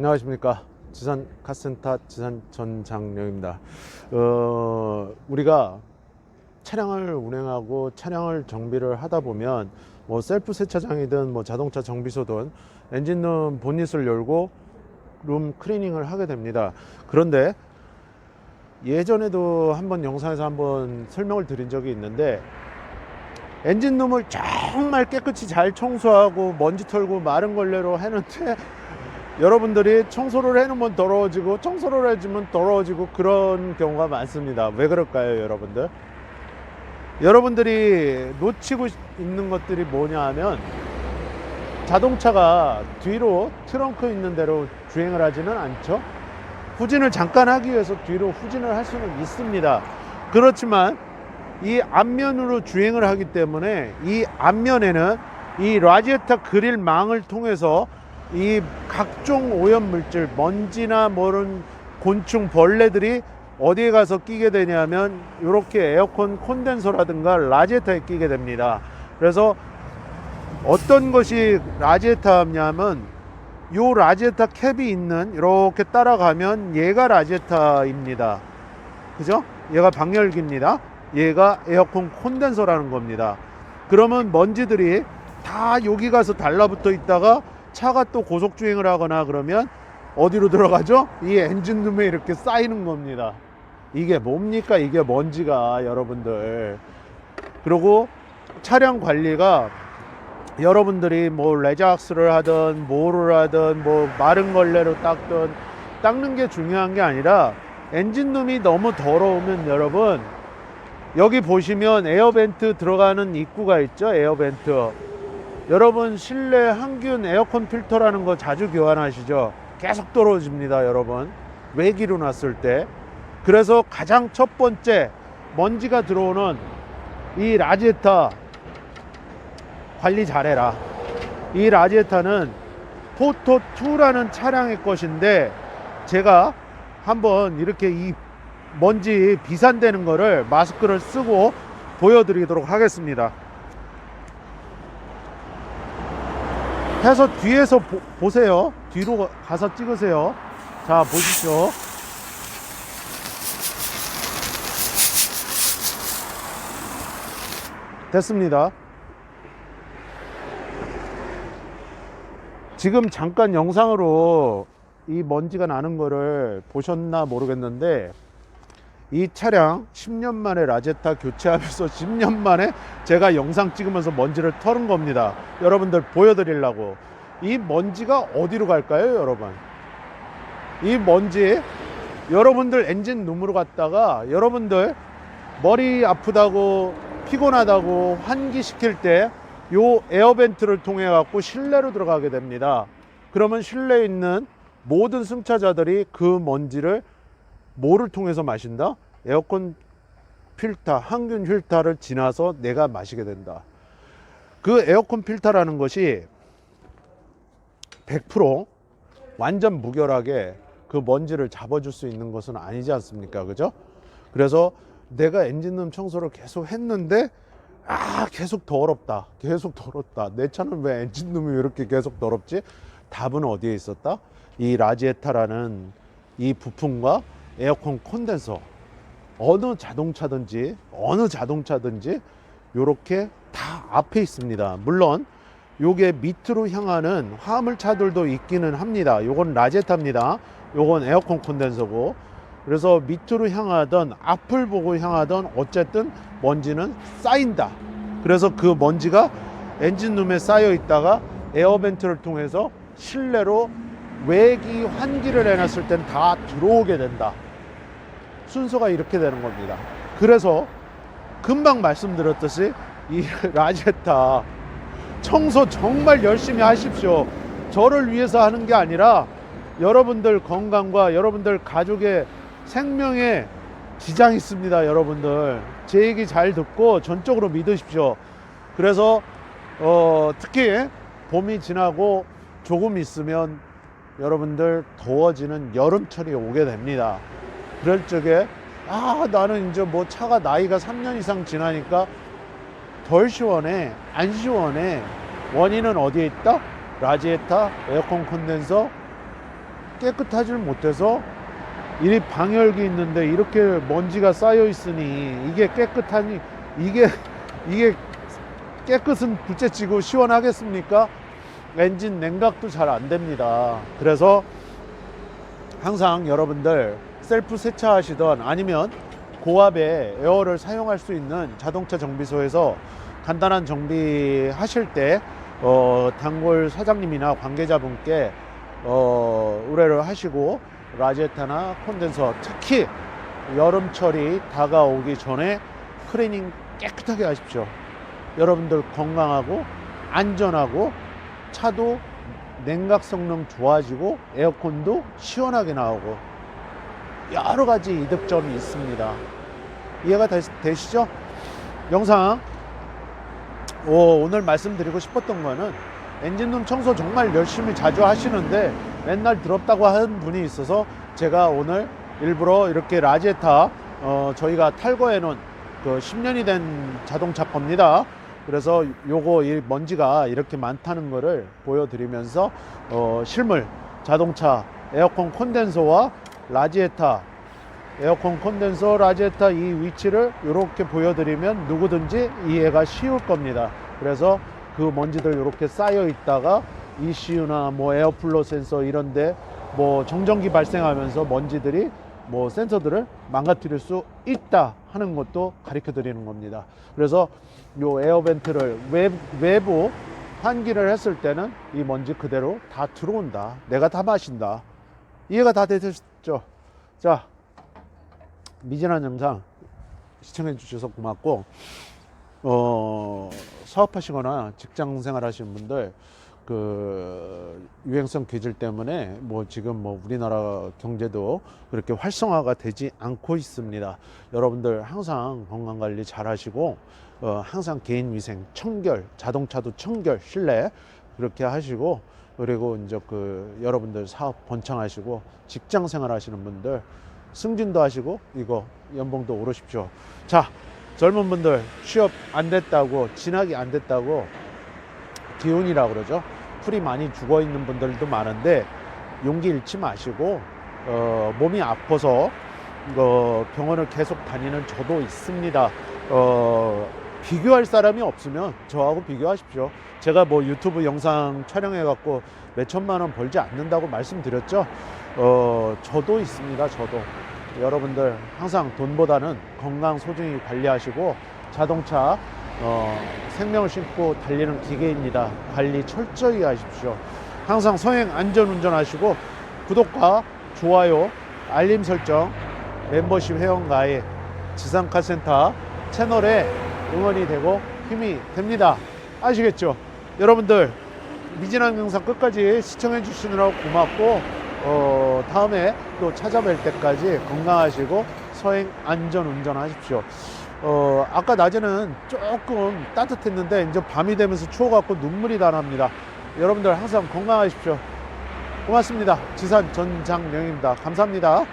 안녕하십니까 지산 카센터 지산 전장령입니다. 어, 우리가 차량을 운행하고 차량을 정비를 하다 보면 뭐 셀프 세차장이든 뭐 자동차 정비소든 엔진룸 본닛을 열고 룸 클리닝을 하게 됩니다. 그런데 예전에도 한번 영상에서 한번 설명을 드린 적이 있는데 엔진룸을 정말 깨끗이 잘 청소하고 먼지 털고 마른 걸레로 해놓는데 여러분들이 청소를 해놓으면 더러워지고 청소를 해주면 더러워지고 그런 경우가 많습니다. 왜 그럴까요, 여러분들? 여러분들이 놓치고 있는 것들이 뭐냐 하면 자동차가 뒤로 트렁크 있는 대로 주행을 하지는 않죠. 후진을 잠깐 하기 위해서 뒤로 후진을 할 수는 있습니다. 그렇지만 이 앞면으로 주행을 하기 때문에 이 앞면에는 이 라지에타 그릴 망을 통해서 이 각종 오염 물질, 먼지나 뭐는 곤충, 벌레들이 어디에 가서 끼게 되냐면 이렇게 에어컨 콘덴서라든가 라지에타에 끼게 됩니다. 그래서 어떤 것이 라지에타냐면 요 라지에타 캡이 있는 이렇게 따라가면 얘가 라지에타입니다. 그죠? 얘가 방열기입니다. 얘가 에어컨 콘덴서라는 겁니다. 그러면 먼지들이 다 여기 가서 달라붙어 있다가 차가 또 고속 주행을 하거나 그러면 어디로 들어가죠? 이 엔진룸에 이렇게 쌓이는 겁니다. 이게 뭡니까? 이게 먼지가 여러분들. 그리고 차량 관리가 여러분들이 뭐 레작스를 하든 뭐를 하든 뭐 마른 걸레로 닦든 닦는 게 중요한 게 아니라 엔진룸이 너무 더러우면 여러분 여기 보시면 에어벤트 들어가는 입구가 있죠 에어벤트 여러분 실내 항균 에어컨 필터라는 거 자주 교환하시죠? 계속 떨어집니다 여러분. 외기로 놨을 때. 그래서 가장 첫 번째 먼지가 들어오는 이 라지에타 관리 잘해라. 이 라지에타는 포토2라는 차량의 것인데 제가 한번 이렇게 이 먼지 비산되는 거를 마스크를 쓰고 보여드리도록 하겠습니다. 해서 뒤에서 보, 세요 뒤로 가서 찍으세요. 자, 보십시오. 됐습니다. 지금 잠깐 영상으로 이 먼지가 나는 거를 보셨나 모르겠는데 이 차량 10년 만에 라제타 교체하면서 10년 만에 제가 영상 찍으면서 먼지를 털은 겁니다. 여러분들 보여드리려고. 이 먼지가 어디로 갈까요, 여러분? 이 먼지, 여러분들 엔진 룸으로 갔다가 여러분들 머리 아프다고 피곤하다고 환기시킬 때 요 에어벤트를 통해 갖고 실내로 들어가게 됩니다. 그러면 실내에 있는 모든 승차자들이 그 먼지를 뭐를 통해서 마신다? 에어컨 필터, 항균 필터를 지나서 내가 마시게 된다. 그 에어컨 필터라는 것이 100% 완전 무결하게 그 먼지를 잡아줄 수 있는 것은 아니지 않습니까? 그죠? 그래서 내가 엔진룸 청소를 계속 했는데 아 계속 더럽다 계속 더럽다 내 차는 왜 엔진룸이 이렇게 계속 더럽지 답은 어디에 있었다 이 라지에타라는 이 부품과 에어컨 콘덴서. 어느 자동차든지 어느 자동차든지 요렇게 다 앞에 있습니다. 물론 요게 밑으로 향하는 화물차들도 있기는 합니다. 요건 라제타입니다. 요건 에어컨 콘덴서고. 그래서 밑으로 향하던 앞을 보고 향하던 어쨌든 먼지는 쌓인다. 그래서 그 먼지가 엔진룸에 쌓여 있다가 에어벤트를 통해서 실내로 외기 환기를 해놨을 땐 다 들어오게 된다. 순서가 이렇게 되는 겁니다. 그래서 금방 말씀드렸듯이 이 라제타 청소 정말 열심히 하십시오. 저를 위해서 하는 게 아니라 여러분들 건강과 여러분들 가족의 생명에 지장이 있습니다, 여러분들. 제 얘기 잘 듣고 전적으로 믿으십시오. 그래서 어, 특히 봄이 지나고 조금 있으면 여러분들 더워지는 여름철이 오게 됩니다. 그럴 적에 아 나는 이제 뭐 차가 나이가 3년 이상 지나니까 덜 시원해 안 시원해 원인은 어디에 있다? 라지에타 에어컨 콘덴서 깨끗하지를 못해서 이 방열기 있는데 이렇게 먼지가 쌓여 있으니 이게 깨끗하니 이게 이게 깨끗은 둘째치고 시원하겠습니까? 엔진 냉각도 잘 안 됩니다. 그래서 항상 여러분들 셀프 세차하시던 아니면 고압의 에어를 사용할 수 있는 자동차 정비소에서 간단한 정비하실 때 어, 단골 사장님이나 관계자분께 어, 의뢰를 하시고 라제타나 콘덴서 특히 여름철이 다가오기 전에 클리닝 깨끗하게 하십시오. 여러분들 건강하고 안전하고 차도 냉각 성능 좋아지고 에어컨도 시원하게 나오고 여러 가지 이득점이 있습니다. 이해가 되, 되시죠? 영상 오, 오늘 말씀드리고 싶었던 거는 엔진룸 청소 정말 열심히 자주 하시는데 맨날 더럽다고 하는 분이 있어서 제가 오늘 일부러 이렇게 라제타 어, 저희가 탈거해 놓은 그 10년이 된 자동차 겁니다. 그래서 요거 이 먼지가 이렇게 많다는 거를 보여드리면서 어, 실물 자동차 에어컨 콘덴서와 라지에타 에어컨 콘덴서 라지에타 이 위치를 이렇게 보여드리면 누구든지 이해가 쉬울 겁니다. 그래서 그 먼지들 이렇게 쌓여 있다가 ECU나 뭐 에어플로 센서 이런데 뭐 정전기 발생하면서 먼지들이 뭐 센서들을 망가뜨릴 수 있다 하는 것도 가르쳐 드리는 겁니다. 그래서 요 에어벤트를 외, 외부 환기를 했을 때는 이 먼지 그대로 다 들어온다. 내가 다 마신다. 이해가 다 되셨죠? 자, 미진한 영상 시청해 주셔서 고맙고 어, 사업하시거나 직장 생활 하시는 분들 그 유행성 기질 때문에 뭐 지금 뭐 우리나라 경제도 그렇게 활성화가 되지 않고 있습니다. 여러분들 항상 건강 관리 잘 하시고 어, 항상 개인 위생 청결 자동차도 청결 실내 그렇게 하시고 그리고 이제 그 여러분들 사업 번창하시고 직장 생활 하시는 분들 승진도 하시고 이거 연봉도 오르십시오. 자, 젊은 분들 취업 안 됐다고 진학이 안 됐다고 기운이라고 그러죠. 풀이 많이 죽어 있는 분들도 많은데 용기 잃지 마시고 어, 몸이 아파서 어, 병원을 계속 다니는 저도 있습니다. 어, 비교할 사람이 없으면 저하고 비교하십시오. 제가 뭐 유튜브 영상 촬영해 갖고 몇 천만 원 벌지 않는다고 말씀드렸죠. 어, 저도 있습니다. 저도 여러분들 항상 돈보다는 건강 소중히 관리하시고 자동차 어, 생명을 싣고 달리는 기계입니다. 관리 철저히 하십시오. 항상 성행 안전 운전하시고 구독과 좋아요, 알림 설정, 멤버십 회원 가입, 지상카센터 채널에 응원이 되고 힘이 됩니다. 아시겠죠? 여러분들 미진한 영상 끝까지 시청해 주시느라고 고맙고 어, 다음에 또 찾아뵐 때까지 건강하시고 서행 안전 운전하십시오. 어, 아까 낮에는 조금 따뜻했는데 이제 밤이 되면서 추워갖고 눈물이 다 납니다. 여러분들 항상 건강하십시오. 고맙습니다. 지산 전장령입니다. 감사합니다.